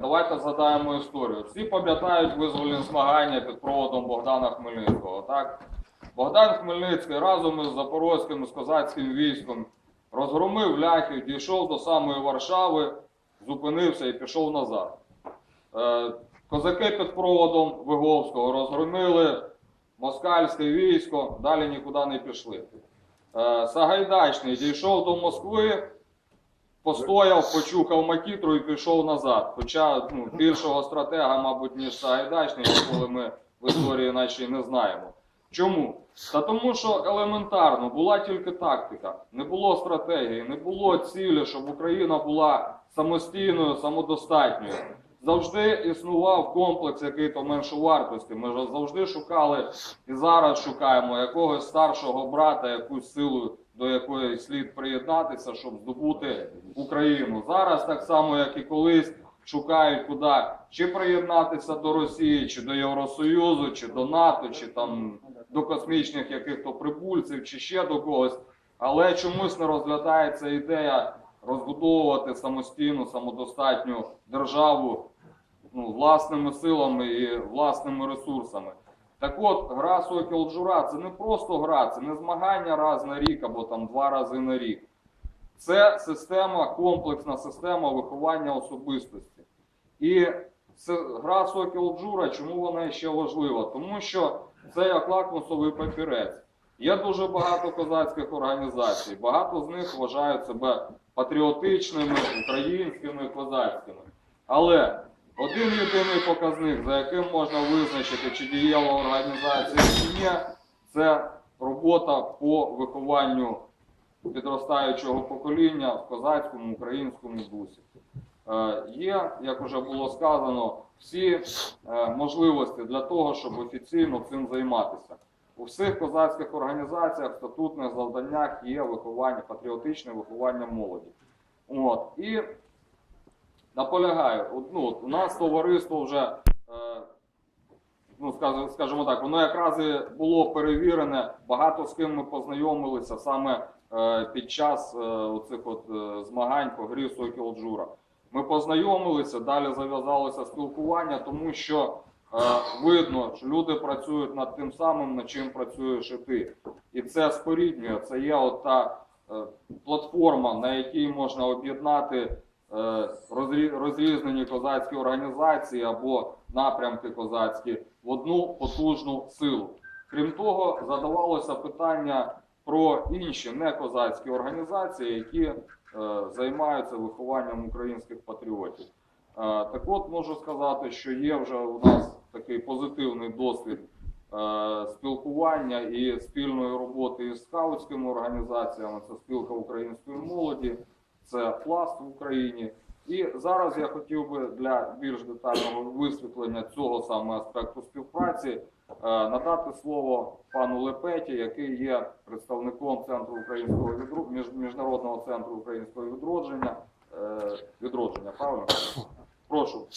Давайте згадаємо історію. Всі пам'ятають визвольні змагання під проводом Богдана Хмельницького. Так? Богдан Хмельницький разом із Запорозьким з козацьким військом розгромив ляхів, дійшов до самої Варшави, зупинився і пішов назад. Е, Козаки під проводом Виговського розгромили москальське військо, далі нікуди не пішли. Е, Сагайдачний дійшов до Москви, постояв, почухав макітру і пішов назад. Хоча ну, більшого стратега, мабуть, ніж Сагайдачний, коли ми в історії наче не знаємо. Чому? Та тому, що елементарно була тільки тактика, не було стратегії, не було цілі, щоб Україна була самостійною, самодостатньою. Завжди існував комплекс який-то меншовартості. Ми ж завжди шукали і зараз шукаємо якогось старшого брата, якусь силу, до якої слід приєднатися, щоб здобути Україну. Зараз так само, як і колись, шукають куди чи приєднатися до Росії, чи до Євросоюзу, чи до НАТО, чи там до космічних яких-то прибульців, чи ще до когось. Але чомусь не розглядається ідея розбудовувати самостійну, самодостатню державу ну, власними силами і власними ресурсами. Так от, гра Сокіл Джура це не просто гра, це не змагання раз на рік або там два рази на рік. Це система, комплексна система виховання особистості. І гра Сокіл Джура, чому вона ще важлива? Тому що це як лакмусовий папірець. Є дуже багато козацьких організацій, багато з них вважають себе патріотичними, українськими, козацькими. Але один єдиний показник, за яким можна визначити, чи діяла організація чи ні, це робота по вихованню підростаючого покоління в козацькому українському дусі. Е, Є, як вже було сказано, всі е, можливості для того, щоб офіційно цим займатися. У всіх козацьких організаціях, статутних завданнях є виховання, патріотичне виховання молоді. От. І наполягаю, ну, от у нас товариство вже, е, ну, скажімо, так, воно якраз і було перевірене, багато з ким ми познайомилися саме е, під час е, оцих от, е, змагань по грі Сокіл Джура. Ми познайомилися, далі зав'язалося спілкування, тому що видно, що люди працюють над тим самим, над чим працюєш і ти. І це споріднює, це є от та е, платформа, на якій можна об'єднати е, розрізнені козацькі організації або напрямки козацькі в одну потужну силу. Крім того, задавалося питання про інші некозацькі організації, які е, займаються вихованням українських патріотів. Е, так от можу сказати, що є вже у нас такий позитивний досвід е, спілкування і спільної роботи із скаутськими організаціями. Це спілка української молоді, це пласт в Україні. І зараз я хотів би для більш детального висвітлення цього саме аспекту співпраці е, надати слово пану Лепеті, який є представником центру українського відру... міжнародного центру українського відродження. Відродження, правильно? Прошу.